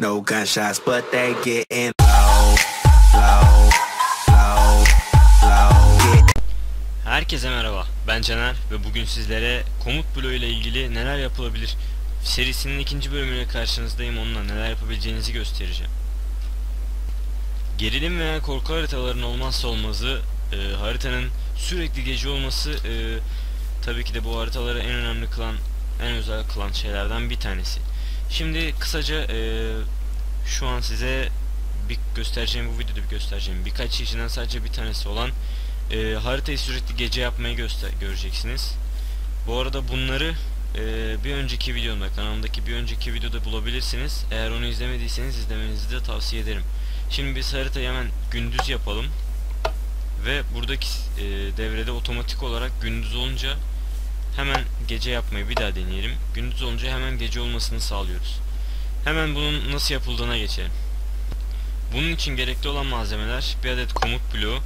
No gunshots, but they getting low, low, low, low. Herkese merhaba. Ben Caner ve bugün sizlere komut bloğu ile ilgili neler yapılabilir serisinin ikinci bölümüne karşınızdayım. Onunla neler yapabileceğinizi göstereceğim. Gerilim veya korku haritaların olmazsa olmazı e, haritanın sürekli gece olması e, tabii ki de bu haritaları en önemli kılan, en özel kılan şeylerden bir tanesi. Şimdi kısaca e, şu an size bir göstereceğim bu videoda bir göstereceğim birkaç çeşitten sadece bir tanesi olan e, haritayı sürekli gece yapmayı göster göreceksiniz. Bu arada bunları e, bir önceki videomda kanalımdaki bir önceki videoda bulabilirsiniz. Eğer onu izlemediyseniz izlemenizi de tavsiye ederim. Şimdi biz haritayı hemen gündüz yapalım. Ve buradaki e, devrede otomatik olarak gündüz olunca hemen gece yapmayı bir daha deneyelim. Gündüz olunca hemen gece olmasını sağlıyoruz. Hemen bunun nasıl yapıldığına geçelim. Bunun için gerekli olan malzemeler bir adet komut bloğu,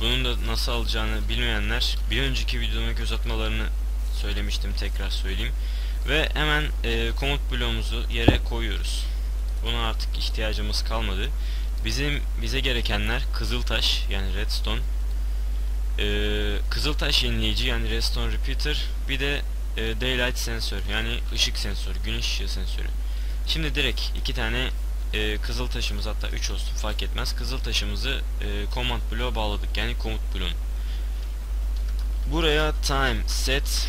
bunun da nasıl alacağını bilmeyenler bir önceki videoma göz atmalarını söylemiştim tekrar söyleyeyim. Ve hemen e, komut bloğumuzu yere koyuyoruz. Buna artık ihtiyacımız kalmadı. Bizim bize gerekenler kızıltaş yani redstone, e, kızıltaş yenileyici yani redstone repeater, bir de e, daylight sensör yani ışık sensörü, güneş ışığı sensörü. Şimdi direkt iki tane e, kızıl taşımız hatta 3 olsun fark etmez. Kızıl taşımızı e, command bloğa bağladık. Yani komut bloğun. Buraya time set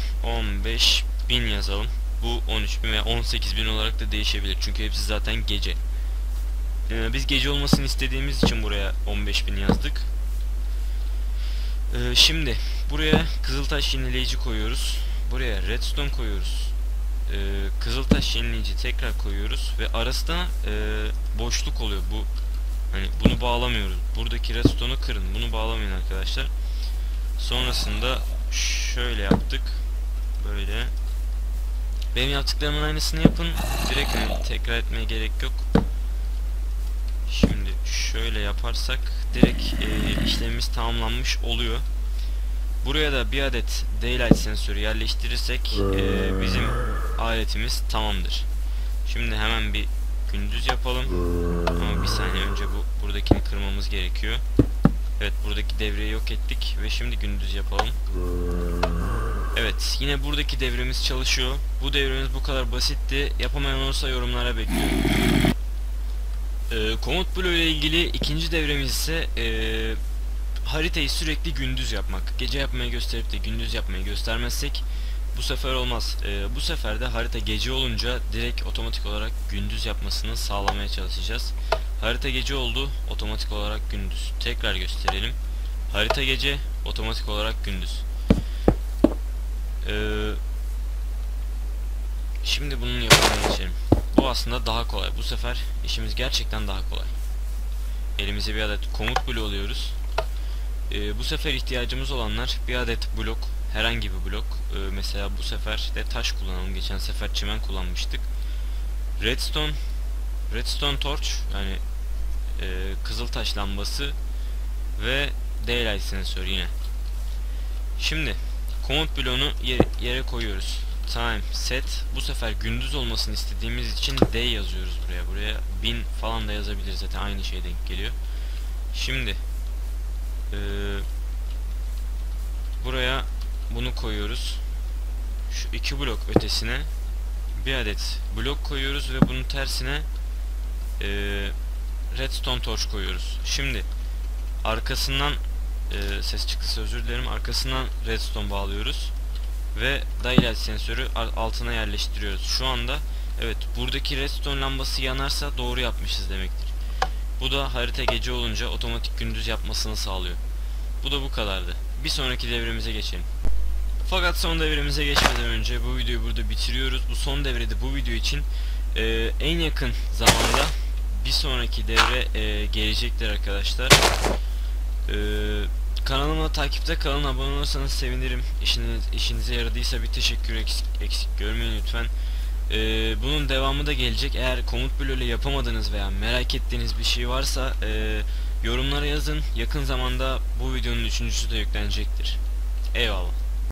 15000 yazalım. Bu 13000 veya 18000 olarak da değişebilir. Çünkü hepsi zaten gece. E, biz gece olmasını istediğimiz için buraya 15000 yazdık. E, şimdi buraya kızıltaş yenileyici koyuyoruz. Buraya redstone koyuyoruz. E, Kızıltaş yenileyici tekrar koyuyoruz ve arasında e, boşluk oluyor. Bu hani bunu bağlamıyoruz. Buradaki redstone'u kırın. Bunu bağlamayın arkadaşlar. Sonrasında şöyle yaptık. Böyle. Benim yaptıklarımın aynısını yapın. Direkt hani tekrar etmeye gerek yok şöyle yaparsak direkt e, işlemimiz tamamlanmış oluyor Buraya da bir adet daylight sensörü yerleştirirsek e, bizim aletimiz tamamdır. Şimdi hemen bir gündüz yapalım. Ama bir saniye önce bu buradakini kırmamız gerekiyor. Evet buradaki devreyi yok ettik ve şimdi gündüz yapalım. Evet yine buradaki devremiz çalışıyor. Bu devremiz bu kadar basitti. Yapamayan olursa yorumlara bekliyorum. E, komut bloğu ile ilgili ikinci devremiz ise e, haritayı sürekli gündüz yapmak. Gece yapmayı gösterip de gündüz yapmayı göstermezsek bu sefer olmaz. Ee, bu sefer de harita gece olunca direkt otomatik olarak gündüz yapmasını sağlamaya çalışacağız. Harita gece oldu, otomatik olarak gündüz. Tekrar gösterelim. Harita gece, otomatik olarak gündüz. Ee, şimdi bunun yapımına geçelim. Bu aslında daha kolay. Bu sefer işimiz gerçekten daha kolay. Elimize bir adet komut bloğu alıyoruz. Ee, bu sefer ihtiyacımız olanlar bir adet blok, herhangi bir blok. Ee, mesela bu sefer de taş kullanalım. Geçen sefer çimen kullanmıştık. Redstone, redstone torch yani e, kızıl taş lambası ve daylight sensör yine. Şimdi komut bloğunu yere, yere koyuyoruz. Time set bu sefer gündüz olmasını istediğimiz için day yazıyoruz buraya. Buraya bin falan da yazabiliriz zaten aynı şey denk geliyor. Şimdi ee, buraya bunu koyuyoruz. Şu iki blok ötesine bir adet blok koyuyoruz ve bunun tersine e, redstone torch koyuyoruz. Şimdi arkasından e, ses çıktısı özür dilerim. Arkasından redstone bağlıyoruz ve daylight sensörü altına yerleştiriyoruz. Şu anda evet buradaki redstone lambası yanarsa doğru yapmışız demektir. Bu da harita gece olunca otomatik gündüz yapmasını sağlıyor. Bu da bu kadardı. Bir sonraki devremize geçelim. Fakat son devremize geçmeden önce bu videoyu burada bitiriyoruz. Bu son devrede bu video için e, en yakın zamanda bir sonraki devre e, gelecektir arkadaşlar. E, kanalıma takipte kalın. Abone olursanız sevinirim. İşiniz, işinize yaradıysa bir teşekkür eksik, eksik görmeyin lütfen. Ee, bunun devamı da gelecek. Eğer komut bloğuyla yapamadığınız veya merak ettiğiniz bir şey varsa e, yorumlara yazın. Yakın zamanda bu videonun üçüncüsü de yüklenecektir. Eyvallah.